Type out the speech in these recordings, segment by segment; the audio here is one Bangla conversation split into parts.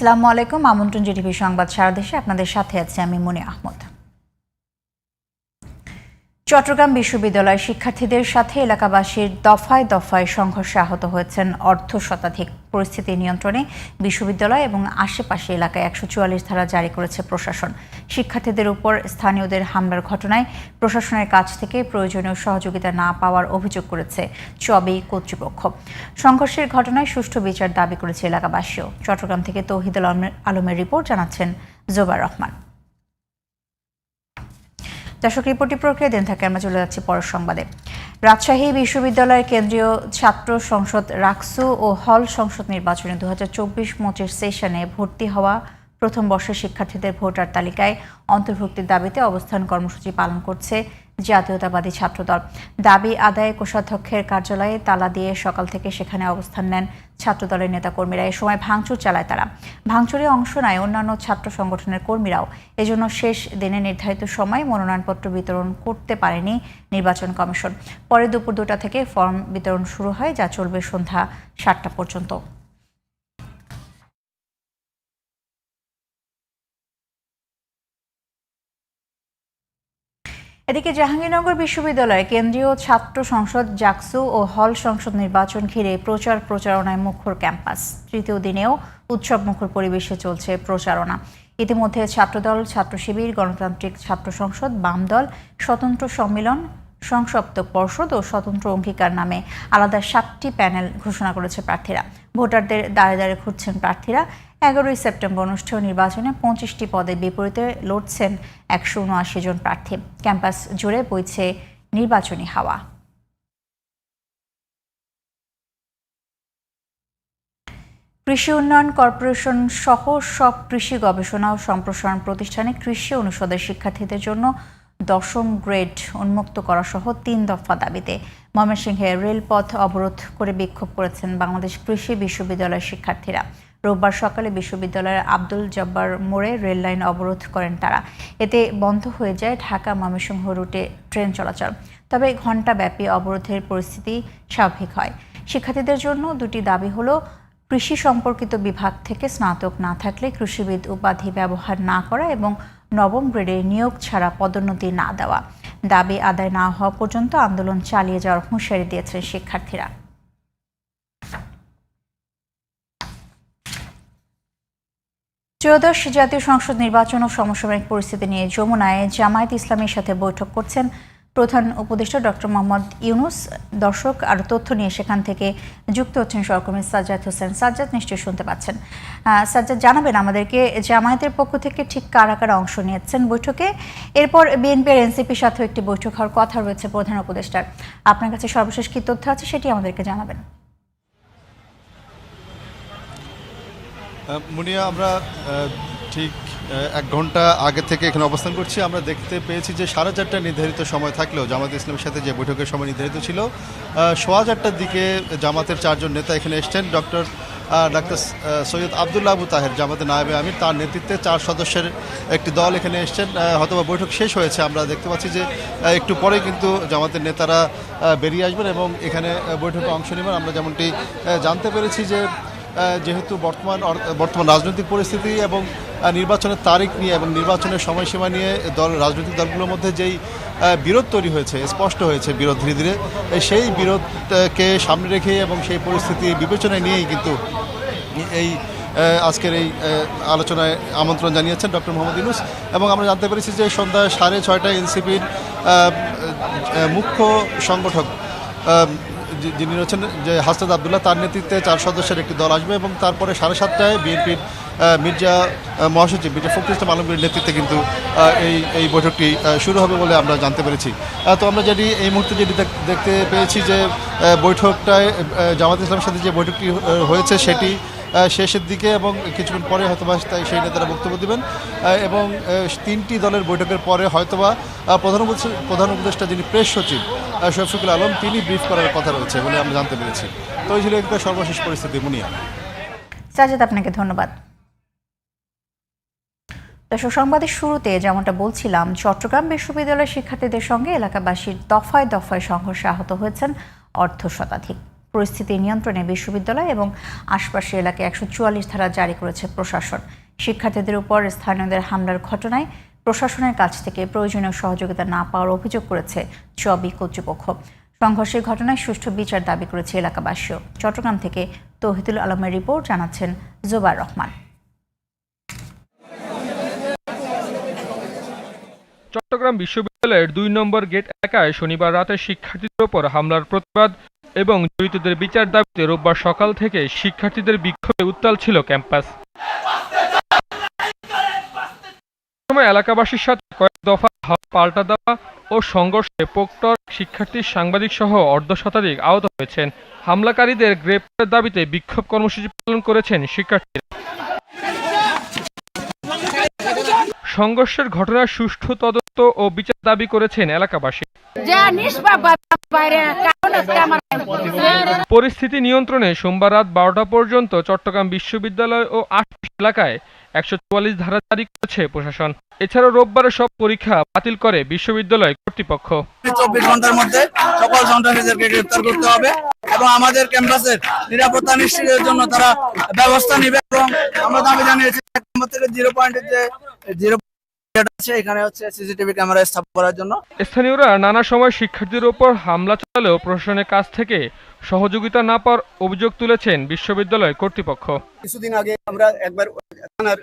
আসসালামু আলাইকুম আমন্ত্রণ জিটিভি সংবাদ সারা দেশে। আপনাদের সাথে আছে আমি মনি আহমদ। চট্টগ্রাম বিশ্ববিদ্যালয়ের শিক্ষার্থীদের সাথে এলাকাবাসীর দফায় দফায় সংঘর্ষে আহত হয়েছেন অর্ধ শতাধিক পরিস্থিতি নিয়ন্ত্রণে বিশ্ববিদ্যালয় এবং আশেপাশে এলাকায় একশো চুয়াল্লিশ ধারা জারি করেছে প্রশাসন। শিক্ষার্থীদের উপর স্থানীয়দের হামলার ঘটনায় প্রশাসনের কাছ থেকে প্রয়োজনীয় সহযোগিতা না পাওয়ার অভিযোগ করেছে চবি কর্তৃপক্ষ। সংঘর্ষের ঘটনায় সুষ্ঠু বিচার দাবি করেছে এলাকাবাসীও। চট্টগ্রাম থেকে তৌহিদুল আলমের- রিপোর্ট জানাচ্ছেন জোবার রহমান। দর্শক, রিপোর্টটি প্রক্রিয়া দেন থাকে আমরা চলে যাচ্ছি পরের সংবাদে। রাজশাহী বিশ্ববিদ্যালয়ের কেন্দ্রীয় ছাত্র সংসদ রাকসু ও হল সংসদ নির্বাচনে দু হাজার চব্বিশ সেশনে ভর্তি হওয়া প্রথম বর্ষের শিক্ষার্থীদের ভোটার তালিকায় অন্তর্ভুক্তির দাবিতে অবস্থান কর্মসূচি পালন করছে জাতীয়তাবাদী ছাত্রদল। দাবি আদায়ে কোষাধ্যক্ষের কার্যালয়ে তালা দিয়ে সকাল থেকে সেখানে অবস্থান নেন ছাত্রদলের নেতাকর্মীরা। এ সময় ভাঙচুর চালায় তারা। ভাঙচুরে অংশ নেয় অন্যান্য ছাত্র সংগঠনের কর্মীরাও। এজন্য শেষ দিনে নির্ধারিত সময় মনোনয়নপত্র বিতরণ করতে পারেনি নির্বাচন কমিশন। পরে দুপুর দুটা থেকে ফর্ম বিতরণ শুরু হয়, যা চলবে সন্ধ্যা সাতটা পর্যন্ত। এদিকে জাহাঙ্গীরনগর বিশ্ববিদ্যালয়ে কেন্দ্রীয় ছাত্র সংসদ, জাকসু ও হল সংসদ নির্বাচন ঘিরে প্রচার প্রচারণায় মুখর ক্যাম্পাস। তৃতীয় দিনেও উৎসব মুখর পরিবেশে চলছে প্রচারণা। ইতিমধ্যে ছাত্রদল, ছাত্র শিবির, গণতান্ত্রিক ছাত্র সংসদ, বাম দল, স্বতন্ত্র সম্মেলন সংসপ্তক পর্ষদ ও স্বতন্ত্র অঙ্গীকার নামে আলাদা সাতটি প্যানেল ঘোষণা করেছে প্রার্থীরা। ভোটারদের দাঁড়ে দাঁড়ে খুঁজছেন প্রার্থীরা। এগারোই সেপ্টেম্বর অনুষ্ঠেয় নির্বাচনে পঁচিশটি পদে বিপরীতে লড়ছেন একশো উনআশি জন প্রার্থী। ক্যাম্পাস জুড়ে বইছে নির্বাচনী হাওয়া। কৃষি উন্নয়ন কর্পোরেশন সহ সব কৃষি গবেষণা ও সম্প্রসারণ প্রতিষ্ঠানে কৃষি অনুষদের শিক্ষার্থীদের জন্য দশম গ্রেড উন্মুক্ত করা সহ তিন দফা দাবিতে ময়মনসিংহে রেলপথ অবরোধ করে বিক্ষোভ করেছেন বাংলাদেশ কৃষি বিশ্ববিদ্যালয়ের শিক্ষার্থীরা। রোববার সকালে বিশ্ববিদ্যালয়ের আব্দুল জব্বার মোড়ে রেল লাইন অবরোধ করেন তারা। এতে বন্ধ হয়ে যায় ঢাকা ময়মনসিংহ রুটে ট্রেন চলাচল। তবে ঘণ্টাব্যাপী অবরোধের পরিস্থিতি স্বাভাবিক হয়। শিক্ষার্থীদের জন্য দুটি দাবি হলো, কৃষি সম্পর্কিত বিভাগ থেকে স্নাতক না থাকলে কৃষিবিদ উপাধি ব্যবহার না করা এবং নবম গ্রেডে নিয়োগ ছাড়া পদোন্নতি না দেওয়া। দাবি আদায় না হওয়া পর্যন্ত আন্দোলন চালিয়ে যাওয়ার হুঁশিয়ারি দিয়েছেন শিক্ষার্থীরা। ত্রয়োদশ জাতীয় সংসদ নির্বাচন ও সমসাময়িক পরিস্থিতি নিয়ে যমুনায় জামায়াত ইসলামের সাথে বৈঠক করছেন প্রধান উপদেষ্টা ডক্টর মোহাম্মদ ইউনুস। দর্শক, আরও তথ্য নিয়ে সেখান থেকে যুক্ত হচ্ছেন সহকর্মী সাজ্জাদ হোসেন। সাজ্জাদ, নিশ্চয়ই শুনতে পাচ্ছেন। সাজ্জাদ, জানাবেন আমাদেরকে জামায়াতের পক্ষ থেকে ঠিক কারা কারা অংশ নিয়েছেন বৈঠকে। এরপর বিএনপির এনসিপির সাথেও একটি বৈঠক হওয়ার কথা রয়েছে প্রধান উপদেষ্টার। আপনার কাছে সর্বশেষ কী তথ্য আছে সেটি আমাদেরকে জানাবেন। মুনিয়া, আমরা ঠিক এক ঘণ্টা আগে থেকে এখানে অবস্থান করছি। আমরা দেখতে পেয়েছি যে সাড়ে চারটা নির্ধারিত সময় থাকলেও জামাত ইসলামের সাথে যে বৈঠকের সময় নির্ধারিত ছিল সোয়া চারটার দিকে জামাতের চারজন নেতা এখানে এসছেন। ডক্টর ডাক্তার সৈয়দ আবদুল্লাহ আবু তাহের জামাতের নায়েবে আমির, তার নেতৃত্বে চার সদস্যের একটি দল এখানে এসছেন। হয়তোবা বৈঠক শেষ হয়েছে। আমরা দেখতে পাচ্ছি যে একটু পরে কিন্তু জামাতের নেতারা বেরিয়ে আসবেন এবং এখানে বৈঠকে অংশ নেবেন। আমরা যেমনটি জানতে পেরেছি যে যেহেতু বর্তমান বর্তমান রাজনৈতিক পরিস্থিতি এবং নির্বাচনের তারিখ নিয়ে এবং নির্বাচনের সময়সীমা নিয়ে দল, রাজনৈতিক দলগুলোর মধ্যে যেই বিরোধ তৈরি হয়েছে, স্পষ্ট হয়েছে বিরোধ ধীরে ধীরে সেই বিরোধকে সামনে রেখে এবং সেই পরিস্থিতি বিবেচনায় নিয়েই কিন্তু এই আজকের এই আলোচনায় আমন্ত্রণ জানিয়েছেন ডক্টর মোহাম্মদ ইউনুস। এবং আমরা জানতে পেরেছি যে সন্ধ্যা সাড়ে ছয়টায় এনসিপির মুখ্য সংগঠক যিনি রয়েছেন, যে হাসনাদ আবদুল্লাহ, তার নেতৃত্বে চার সদস্যের একটি দল আসবে এবং তারপরে সাড়ে সাতটায় বিএনপির মির্জা মহাসচিব মির্জা ফখরুল ইসলাম আলমগীর নেতৃত্বে কিন্তু এই এই বৈঠকটি শুরু হবে বলে আমরা জানতে পেরেছি। তো আমরা যেটি এই মুহূর্তে যেটি দেখ- দেখতে পেয়েছি যে বৈঠকটায় জামাত ইসলামের সাথে যে বৈঠকটি হয়েছে সেটি শেষের দিকে এবং কিছুক্ষণ পরে হয়তোবা তাই সেই নেতারা বক্তব্য দেবেন। এবং তিনটি দলের বৈঠকের পরে হয়তোবা প্রধান প্রধান উপদেষ্টা যিনি প্রেস সচিব শফিকুল আলম, তিনি ব্রিফ করার কথা রয়েছে বলে আমরা জানতে পেরেছি। তো এই ছিল একটা সর্বশেষ পরিস্থিতি। মুনিয়া। সাজ্জাদ আপনাকে ধন্যবাদ। দর্শক সংবাদের শুরুতে যেমনটা বলছিলাম, চট্টগ্রাম বিশ্ববিদ্যালয়ের শিক্ষার্থীদের সঙ্গে এলাকাবাসীর দফায় দফায় সংঘর্ষে আহত হয়েছেন অর্ধ শতাধিক। পরিস্থিতি নিয়ন্ত্রণে বিশ্ববিদ্যালয় এবং আশপাশের এলাকায় একশো চুয়াল্লিশ ধারা জারি করেছে প্রশাসন। শিক্ষার্থীদের উপর স্থানীয়দের হামলার ঘটনায় প্রশাসনের কাছ থেকে প্রয়োজনীয় সহযোগিতা না পাওয়ার অভিযোগ করেছে চবি কর্তৃপক্ষ। সংঘর্ষের ঘটনায় সুষ্ঠু বিচার দাবি করেছে এলাকাবাসীও। চট্টগ্রাম থেকে তহিদুল আলমের রিপোর্ট জানাচ্ছেন জোবার রহমান। চট্টগ্রাম বিশ্ববিদ্যালয়ের দুই নম্বর গেট এলাকায় শনিবার রাতে শিক্ষার্থীদের ওপর হামলার প্রতিবাদ এবং জড়িতদের বিচার দাবিতে রোববার সকাল থেকে শিক্ষার্থীদের বিক্ষোভে উত্তাল ছিল ক্যাম্পাস। সময় এলাকাবাসীর সাথে কয়েক দফা পাল্টা দেওয়া ও সংঘর্ষে পোক্টর শিক্ষার্থী, সাংবাদিক সহ অর্ধ শতাধিক আহত হয়েছেন। হামলাকারীদের গ্রেপ্তারের দাবিতে বিক্ষোভ কর্মসূচি পালন করেছেন শিক্ষার্থীরা। সংঘর্ষের ঘটনার সুষ্ঠু তদন্ত ও বিচার দাবি করেছেন এলাকাবাসী। পরিস্থিতি নিয়ন্ত্রণে সোমবার রাত বারোটা পর্যন্ত চট্টগ্রাম বিশ্ববিদ্যালয় ও আশপাশ এলাকায় একশো চুয়াল্লিশ ধারা জারি করেছে প্রশাসন। এছাড়াও রোববারের সব পরীক্ষা বাতিল করে বিশ্ববিদ্যালয় কর্তৃপক্ষ। চব্বিশ ঘণ্টার মধ্যে সকল সন্ত্রাসীদেরকে গ্রেফতার করতে হবে এবং আমাদের ক্যাম্পাসের নিরাপত্তা নিশ্চিতের জন্য তারা ব্যবস্থা নেবে এবং আমরা দাবি জানিয়েছি থেকে জিরো পয়েন্টের যে জিরো এখানে হচ্ছে সিসিটিভি ক্যামেরা স্থাপন করার জন্য। স্থানীয়রা নানা সময় শিক্ষার্থীদের ওপর হামলা চালালেও প্রশাসনের কাছ থেকে সহযোগিতা না পাওয়ার অভিযোগ তুলেছেন বিশ্ববিদ্যালয় কর্তৃপক্ষ। কিছুদিন আগে আমরা একবার থানার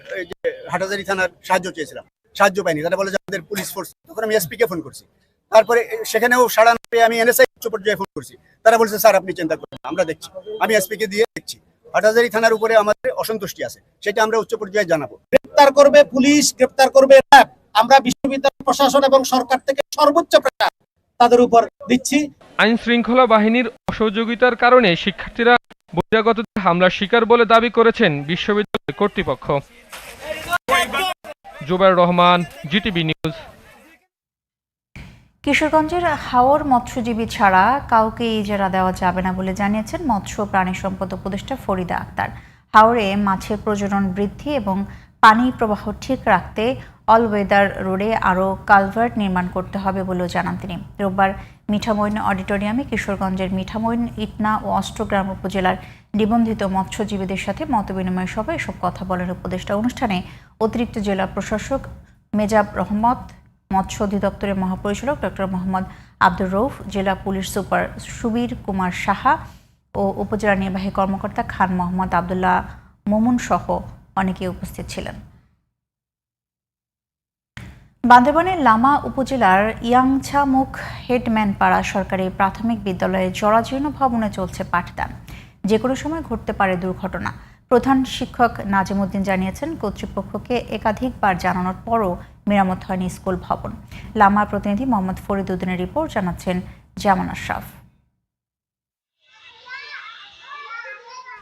হাটাজারি থানার সাহায্য চেয়েছিলাম। সাহায্য পাইনি তারা বলে যে আমাদের পুলিশ ফোর্স তখন আমি এসপি কে ফোন করছি। তারপরে সেখানেও সাড়া না পেয়ে আমি এনএসআই উচ্চ পর্যায়ে ফোন করছি। তারা বলছে স্যার আপনি চিন্তা করবেন আমরা দেখছি। আমি এসপি কে দিয়ে দেখছি। হাটাজারি থানার উপরে আমাদের অসন্তুষ্টি আছে সেটা আমরা উচ্চ পর্যায়ে জানাব। গ্রেপ্তার করবে পুলিশ গ্রেপ্তার করবে র্যাব। আমরা বিশ্ববিদ্যালয় প্রশাসন এবং সরকার থেকে সর্বোচ্চ প্রচার তাদের উপর দিচ্ছি। আইন শৃঙ্খলা বাহিনীর অসহযোগিতার কারণে শিক্ষার্থীরা বহিরাগতদের হামলার শিকার বলে দাবি করেছেন বিশ্ববিদ্যালয় কর্তৃপক্ষ। Jubair Rahman GTV news. কিশোরগঞ্জের হাওর মৎস্যজীবী ছাড়া কাউকে ইজারা দেওয়া যাবে না বলে জানিয়েছেন মৎস্য প্রাণী সম্পদ উপদেষ্টা ফরিদা আক্তার। হাওরে মাছের প্রজনন বৃদ্ধি এবং পানি প্রবাহ ঠিক রাখতে অল ওয়েদার রোডে আরও কালভার্ট নির্মাণ করতে হবে বলেও জানান তিনি। রোববার মিঠামইন অডিটোরিয়ামে কিশোরগঞ্জের মিঠামইন, ইটনা ও অষ্টগ্রাম উপজেলার নিবন্ধিত মৎস্যজীবীদের সাথে মতবিনিময় সভায় এসব কথা বলেন উপদেষ্টা। অনুষ্ঠানে অতিরিক্ত জেলা প্রশাসক মেজাব রহমত, মৎস্য অধিদপ্তরের মহাপরিচালক ডক্টর মোহাম্মদ আব্দুর রৌফ জেলা পুলিশ সুপার সুবীর কুমার সাহা ও উপজেলা নির্বাহী কর্মকর্তা খান মোহাম্মদ আবদুল্লাহ মোমুন সহ অনেকে উপস্থিত ছিলেন। বান্দরবানের লামা উপজেলার ইয়াংছামুখ হেডম্যান পাড়া সরকারি প্রাথমিক বিদ্যালয়ে জরাজীর্ণ ভবনে চলছে পাঠদান। যে কোনো সময় ঘটতে পারে দুর্ঘটনা। প্রধান শিক্ষক নাজিমুদ্দিন জানিয়েছেন, কর্তৃপক্ষকে একাধিকবার জানানোর পরও মেরামত হয়নি স্কুল ভবন। লামার প্রতিনিধি মোহাম্মদ ফরিদ উদ্দিনের রিপোর্ট জানাচ্ছেন জামান আশরাফ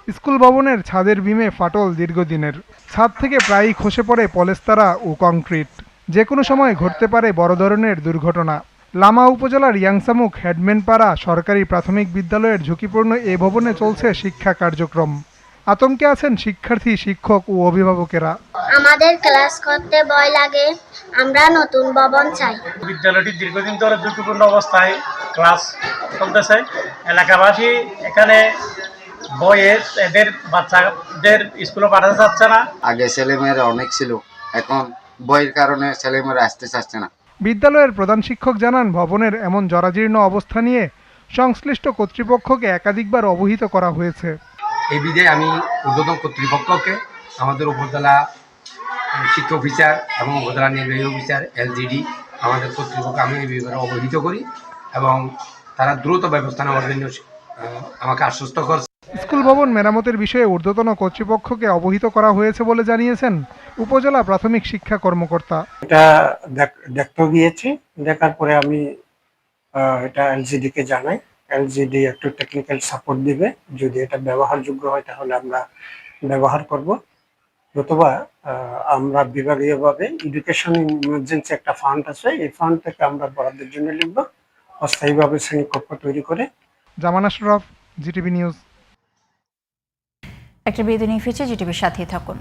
স্কুল ভবনের ছাদের বিমে ফাটল দীর্ঘদিনের। ছাদ থেকে প্রায়ই খসে পড়ে পলেস্তারা ও কংক্রিট। যে কোনো সময় ঘটতে পারে বড় ধরনের দুর্ঘটনা। লামা উপজেলার ইয়াংসামুখ হেডম্যানপাড়া সরকারি প্রাথমিক বিদ্যালয়ের ঝুঁকিপূর্ণ এ ভবনে চলছে শিক্ষা কার্যক্রম। আতঙ্কে আছেন শিক্ষার্থী শিক্ষক ও অভিভাবকেরা। আমাদের ক্লাস করতে ভয় লাগে। আমরা নতুন ভবন চাই। বিদ্যালয়টি দীর্ঘদিন ধরে ঝুঁকিপূর্ণ অবস্থায় ক্লাস চলতেছে। এলাকাবাসী এখানে বইয়ের এদের বাচ্চাদের স্কুলে পাঠাতে চাচ্ছে না। আগে ছেলেমেয়েরা অনেক ছিল এখন বইয়ের কারণে ছেলেমেয়েরা আসতে চাচ্ছে না। বিদ্যালয়ের প্রধান শিক্ষক জানান ভবনের এমন জরাজীর্ণ অবস্থা নিয়ে সংশ্লিষ্ট কর্তৃপক্ষকে একাধিকবার অবহিত করা হয়েছে। এই বিধে আমি ঊর্ধ্বতন কর্তৃপক্ষকে আমাদের উপজেলা শিক্ষা অফিসার এবং উপজেলা নির্বাহী অফিসার এলজিডি আমাদের কর্তৃপক্ষ আমি এই ব্যাপারে অবহিত করি এবং তারা দ্রুত ব্যবস্থা নেওয়ার জন্য আমাকে আশ্বস্ত করছে। স্কুল ভবন মেরামতের বিষয়ে ঊর্ধ্বতন কর্তৃপক্ষকে অবহিত করা হয়েছে বলে জানিয়েছেন উপজেলা প্রাথমিক শিক্ষা কর্মকর্তা। এটা দেখ- দেখতে গিয়েছি দেখার পরে আমি এটা এলজিডি কে জানাই। এলজিডি একটু টেকনিক্যাল সাপোর্ট দিবে। যদি এটা ব্যবহারযোগ্য হয় তাহলে আমরা ব্যবহার করব। নতুবা আহ, আমরা বিভাগীয়ভাবে এডুকেশন ইমার্জেন্সি একটা ফান্ড আছে। এই ফান্ড থেকে আমরা বরাদ্দের জন্য লিখব। অস্থায়ীভাবে শ্রেণীকক্ষ তৈরি করে। Zaman Ashraf GTV news. একটা নিয়ে ফিরছে জিটিভির সাথেই থাকুন।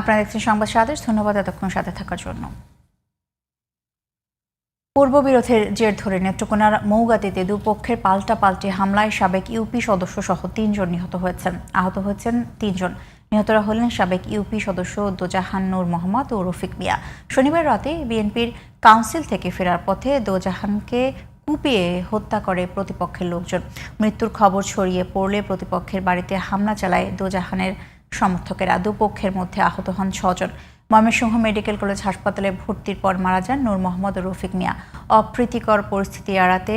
আপনারা দেখছেন সংবাদ সাদেশ ধন্যবাদ এতক্ষণ সাথে থাকার জন্য। পূর্ববিরোধের জের ধরে নেত্রকোনার মৌগাতিতে দুপক্ষের পাল্টা পাল্টি হামলায় সাবেক ইউপি সদস্য সহ তিনজন নিহত হয়েছেন। আহত হয়েছেন তিনজন। নিহতরা হলেন সাবেক ইউপি সদস্য দোজাহান নূর মোহাম্মদ ও রফিক মিয়া। শনিবার রাতে বিএনপির কাউন্সিল থেকে ফেরার পথে দোজাহানকে কুপিয়ে হত্যা করে প্রতিপক্ষের লোকজন। মৃত্যুর খবর ছড়িয়ে পড়লে প্রতিপক্ষের বাড়িতে হামলা চালায় দোজাহানের সমর্থকেরা দুপক্ষের মধ্যে আহত হন ছজন। ময়মনসিংহ মেডিকেল কলেজ হাসপাতালে ভর্তির পর মারা যান নূর মোহাম্মদ রফিক মিয়া। অপ্রীতিকর পরিস্থিতি এড়াতে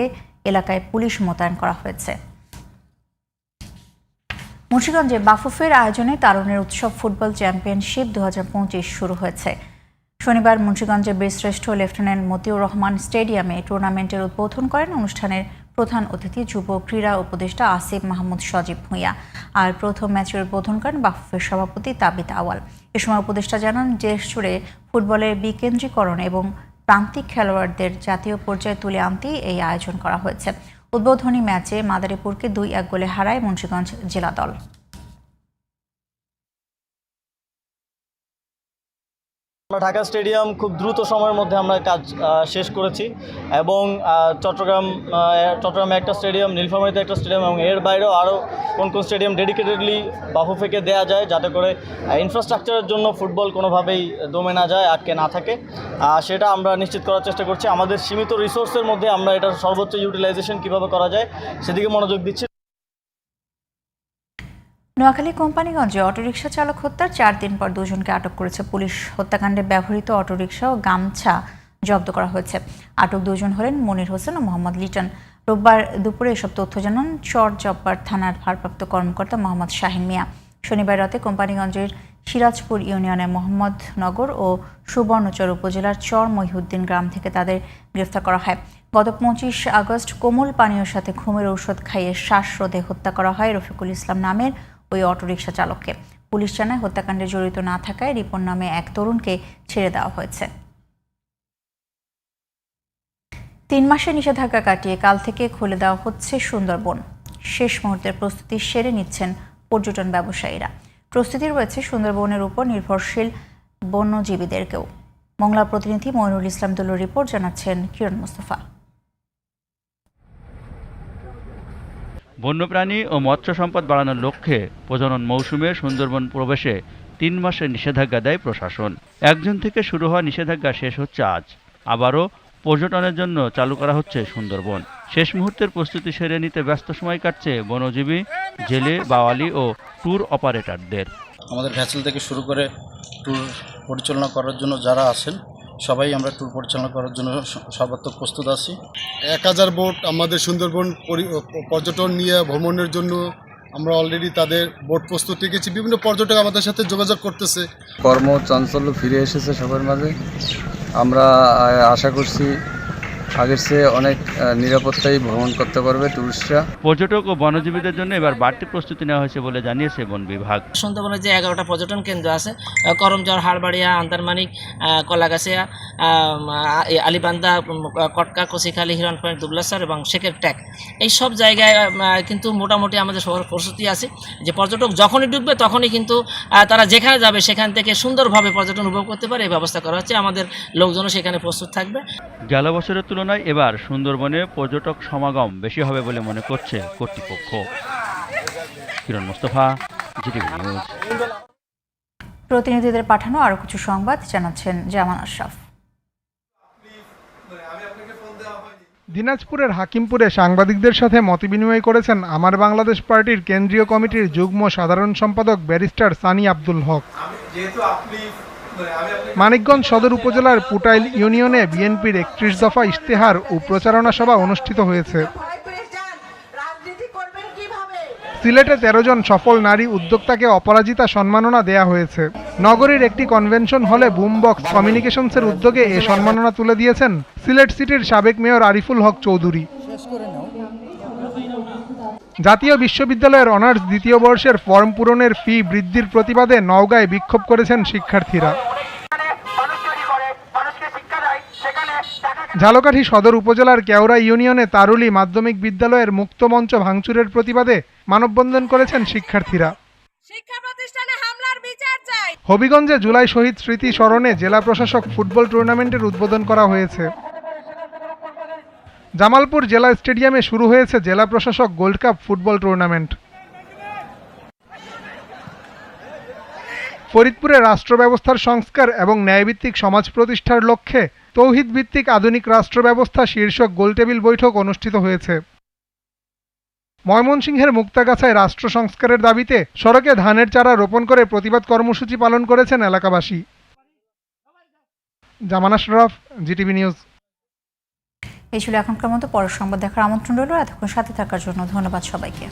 এলাকায় পুলিশ মোতায়েন করা হয়েছে। মুন্সিগঞ্জে বাফুফের আয়োজনে তারুণের উৎসব ফুটবল চ্যাম্পিয়নশিপ দু হাজার পঁচিশ শুরু হয়েছে। শনিবার মুন্সিগঞ্জে বীরশ্রেষ্ঠ লেফটেন্যান্ট মতিউর রহমান স্টেডিয়ামে টুর্নামেন্টের উদ্বোধন করেন অনুষ্ঠানের প্রধান অতিথি যুব ক্রীড়া উপদেষ্টা আসিফ মাহমুদ সজীব ভূঁইয়া আর প্রথম ম্যাচের উদ্বোধন করেন বাফুফের সভাপতি তাবিত আওয়াল। এ সময় উপদেষ্টা জানান, দেশ জুড়ে ফুটবলের বিকেন্দ্রীকরণ এবং প্রান্তিক খেলোয়াড়দের জাতীয় পর্যায়ে তুলে আনতেই এই আয়োজন করা হয়েছে। উদ্বোধনী ম্যাচে মাদারীপুরকে দুই এক গোলে হারায় মুন্সিগঞ্জ জেলা দল। আমরা ঢাকা স্টেডিয়াম খুব দ্রুত সময়ের মধ্যে আমরা কাজ শেষ করেছি এবং চট্টগ্রাম চট্টগ্রামে একটা স্টেডিয়াম, নীলফামারীতে একটা স্টেডিয়াম এবং এর বাইরেও আরও কোন কোন স্টেডিয়াম ডেডিকেটেডলি বাহু বাহুফেকে দেওয়া যায় যাতে করে ইনফ্রাস্ট্রাকচারের জন্য ফুটবল কোনোভাবেই দমে না যায়, আটকে না থাকে। সেটা আমরা নিশ্চিত করার চেষ্টা করছি। আমাদের সীমিত রিসোর্সের মধ্যে আমরা এটার সর্বোচ্চ ইউটিলাইজেশন কীভাবে করা যায়, সেদিকে মনোযোগ দিচ্ছি। নোয়াখালী কোম্পানিগঞ্জে অটোরিকশা চালক হত্যার চার দিন পর দুজনকে আটক করেছে পুলিশ। হত্যাকাণ্ডে ব্যবহৃত অটোরিকশা ও গামছা জব্দ করা হয়েছে। আটক দুজন হলেন মনির হোসেন ও মোহাম্মদ লিটন। রোববার দুপুরে এসব তথ্য জানান চর জব্বার থানার ভারপ্রাপ্ত কর্মকর্তা মোহাম্মদ শাহিন মিয়া। শনিবার রাতে কোম্পানিগঞ্জের সিরাজপুর ইউনিয়নের মোহাম্মদনগর ও সুবর্ণচর উপজেলার চর মহিউদ্দিন গ্রাম থেকে তাদের গ্রেফতার করা হয়। গত পঁচিশ আগস্ট কোমল পানীয়র সাথে ঘুমের ঔষধ খাইয়ে শ্বাসরোধে হত্যা করা হয় রফিকুল ইসলাম নামের ওই অটোরিকশা চালককে। পুলিশ জানায়, হত্যাকাণ্ডে জড়িত না থাকায় রিপন নামে এক তরুণকে ছেড়ে দেওয়া হয়েছে। তিন মাসের নিষেধাজ্ঞা কাটিয়ে কাল থেকে খুলে দেওয়া হচ্ছে সুন্দরবন। শেষ মুহূর্তের প্রস্তুতি সেরে নিচ্ছেন পর্যটন ব্যবসায়ীরা। প্রস্তুতি রয়েছে সুন্দরবনের উপর নির্ভরশীল বন্যজীবীদেরকেও। মংলা প্রতিনিধি মইনুল ইসলাম দুলুর রিপোর্ট জানাচ্ছেন কিরণ মুস্তফা। বন্যপ্রাণী ও মৎস্য সম্পদ বাড়ানোর লক্ষ্যে প্রজনন মৌসুমে সুন্দরবন প্রবেশে তিন মাসের নিষেধাজ্ঞা দেয় প্রশাসন। একজন থেকে শুরু হওয়া নিষেধাজ্ঞা শেষ হচ্ছে আজ। আবারও পর্যটনের জন্য চালু করা হচ্ছে সুন্দরবন। শেষ মুহূর্তের প্রস্তুতি সেরে নিতে ব্যস্ত সময় কাটছে বনজীবী, জেলে, বাওয়ালি ও ট্যুর অপারেটরদের। আমাদের ভ্যাসেল থেকে শুরু করে ট্যুর পরিচালনা করার জন্য যারা আছেন সবাই আমরা ট্যুর পরিচালনা করার জন্য স- সর্বাত্মক প্রস্তুত আছি। এক হাজার বোট আমাদের সুন্দরবন পরি- পর্যটন নিয়ে ভ্রমণের জন্য আমরা অলরেডি তাদের বোট প্রস্তুত রেখেছি। বিভিন্ন পর্যটক আমাদের সাথে যোগাযোগ করতেছে। কর্ম চাঞ্চল্য ফিরে এসেছে সবার মাঝে। আমরা আশা করছি আগের চেয়ে অনেক নিরাপত্তায় ভ্রমণ করতে পারবে টুরিস্টরা পর্যটক ও বনজীবীদের জন্য এবার বাড়তি প্রস্তুতি নেওয়া হয়েছে বলে জানিয়েছে বন বিভাগ। সুন্দরবনের যে এগারোটা পর্যটন কেন্দ্র আছে করমজর হারবাড়িয়া আন্দারমানিক কলাগাছিয়া আহ, আ- আলিবান্ধা উম, কটকা কচিখালী হিরণ পয়েন্ট দুবলাসর এবং শেখের ট্যাক এই সব জায়গায় কিন্তু মোটামুটি আমাদের সবার প্রস্তুতি আছে যে পর্যটক যখনই ঢুকবে তখনই কিন্তু তারা যেখানে যাবে সেখান থেকে সুন্দরভাবে পর্যটন উপভোগ করতে পারে এই ব্যবস্থা করা হচ্ছে। আমাদের লোকজনও সেখানে প্রস্তুত থাকবে। গেল বছরের তুলনায় এবার সুন্দরবনে পর্যটক সমাগম বেশি হবে বলে মনে করছে কর্তৃপক্ষ। Kiron Mostafa GTV news. প্রতিনিধিদের পাঠানো আরও কিছু সংবাদ জানাচ্ছেন জামান আশরাফ। দিনাজপুরের হাকিমপুরে সাংবাদিকদের সাথে মতবিনিময় করেছেন আমার বাংলাদেশ পার্টির কেন্দ্রীয় কমিটির যুগ্ম সাধারণ সম্পাদক ব্যারিস্টার সানি আব্দুল হক। মানিকগঞ্জ সদর উপজেলার পুটাইল ইউনিয়নে বিএনপির একত্রিশ দফা ইশতেহার ও প্রচারণা সভা অনুষ্ঠিত হয়েছে। সিলেটে তেরো জন সফল নারী উদ্যোক্তাকে অপরাজিতা সম্মাননা দেয়া হয়েছে। নগরীর একটি কনভেনশন হলে বুমবক্স কমিউনিকেশনসের উদ্যোগে এ সম্মাননা তুলে দিয়েছেন সিলেট সিটির সাবেক মেয়র আরিফুল হক চৌধুরী। জাতীয় বিশ্ববিদ্যালয়ের অনার্স দ্বিতীয় বর্ষের ফর্ম পূরণের ফি বৃদ্ধির প্রতিবাদে নওগাঁয় বিক্ষোভ করেছেন শিক্ষার্থীরা। ঝালকাঠি সদর উপজেলার কেওড়া ইউনিয়নে তারুলি মাধ্যমিক বিদ্যালয়ের মুক্তমঞ্চ ভাঙচুরের প্রতিবাদে মানববন্ধন করেছেন শিক্ষার্থীরা। হবিগঞ্জে জুলাই শহীদ স্মৃতি স্মরণে জেলা প্রশাসক ফুটবল টুর্নামেন্টের উদ্বোধন করা হয়েছে। জামালপুর জেলা স্টেডিয়ামে শুরু হয়েছে জেলা প্রশাসক গোল্ড কাপ ফুটবল টুর্নামেন্ট। ফরিদপুরে রাষ্ট্র ব্যবস্থার সংস্কার এবং ন্যায়ভিত্তিক সমাজ প্রতিষ্ঠার লক্ষ্যে তৌহিদ ভিত্তিক আধুনিক রাষ্ট্র ব্যবস্থা শীর্ষক গোলটেবিল বৈঠক অনুষ্ঠিত হয়েছে। ময়মনসিংহের মুক্তাগাছায় রাষ্ট্র সংস্কারের দাবিতে সড়কে ধানের চারা রোপণ করে প্রতিবাদ কর্মসূচি পালন করেছেন এলাকাবাসী। জামানা শরফ জিটিভি নিউজ। এই ছিল এখনকার মতো পরের সংবাদ দেখার আমন্ত্রণ রইল। এতক্ষণ সাথে থাকার জন্য ধন্যবাদ সবাইকে।